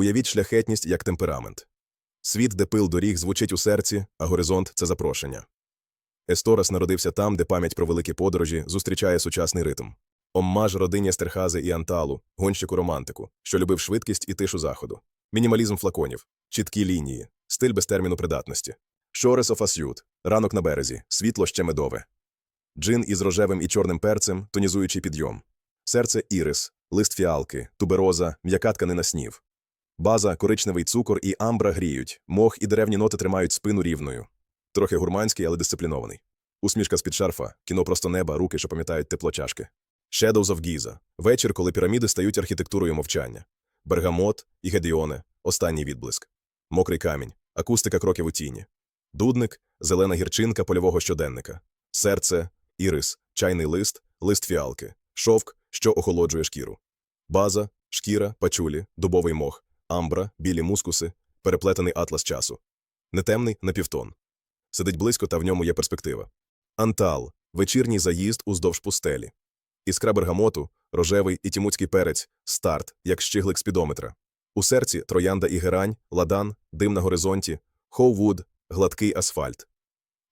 Уявіть шляхетність як темперамент. Світ, де пил доріг звучить у серці, а горизонт це запрошення. Есторас народився там, де пам'ять про великі подорожі зустрічає сучасний ритм. Оммаж родині Естерхази і Анталу, гонщику романтику, що любив швидкість і тишу заходу. Мінімалізм флаконів, чіткі лінії, стиль без терміну придатності. Шорес офасют, ранок на березі, світло ще медове. Джин із рожевим і чорним перцем, тонізуючий підйом. Серце ірис, лист фіалки, тубероза, м'яка тканина снів. База, коричневий цукор і амбра гріють, мох і деревні ноти тримають спину рівною. Трохи гурманський, але дисциплінований. Усмішка з-під шарфа, кіно просто неба, руки, що пам'ятають тепло чашки. Shadows of Giza. Вечір, коли піраміди стають архітектурою мовчання. Бергамот і Гедіоне – останній відблиск. Мокрий камінь, акустика кроків у тіні. Дудник, зелена гірчинка польового щоденника. Серце, ірис, чайний лист, лист фіалки, шовк, що охолоджує шкіру. База, шкіра, пачулі, дубовий мох, амбра, білі мускуси, переплетений атлас часу. нетемний напівтон. півтон. Сидить близько, та в ньому є перспектива. Антал вечірній заїзд уздовж пустелі. Іскра бергамоту, рожевий і тімуцький перець, старт, як щиглик спідометра. У серці троянда і герань, ладан, дим на горизонті, хоувуд, гладкий асфальт.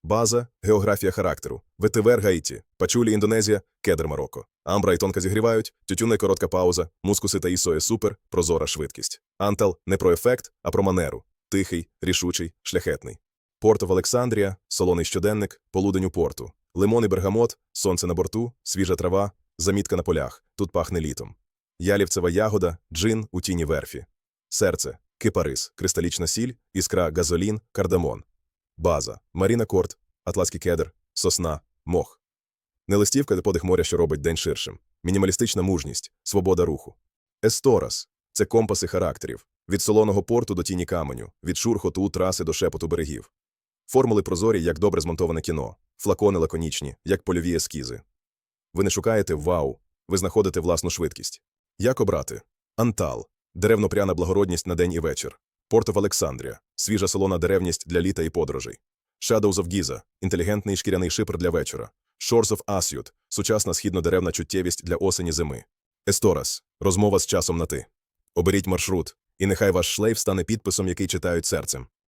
База географія характеру. Ветивер Гаїті, Пачулі Індонезія, Кедр Марокко. Амбра і тонка зігрівають, тютюне коротка пауза, мускуси та ісоє супер, прозора швидкість. Антал не про ефект, а про манеру. Тихий, рішучий, шляхетний. Порто в Олександрія, солоний щоденник, полудень у порту. Лимон і бергамот, сонце на борту, свіжа трава, замітка на полях, тут пахне літом. Ялівцева ягода, джин у тіні верфі. Серце, кипарис, кристалічна сіль, іскра, газолін, кардамон. База, Маріна Корт, Атласський кедр, сосна, мох. Не листівка, де подих моря, що робить день ширшим. Мінімалістична мужність, свобода руху. Есторас це компаси характерів. Від солоного порту до тіні каменю, від шурхоту траси до шепоту берегів. Формули прозорі, як добре змонтоване кіно, флакони лаконічні, як польові ескізи. Ви не шукаєте вау, ви знаходите власну швидкість. Як обрати? Антал деревно-пряна благородність на день і вечір. Порто в Олександрія свіжа солона деревність для літа і подорожей. Shadows of Giza інтелігентний шкіряний шипр для вечора. Shores of Asyut сучасна східнодеревна чуттєвість для осені зими. Есторас розмова з часом на ти. Оберіть маршрут, і нехай ваш шлейф стане підписом, який читають серцем.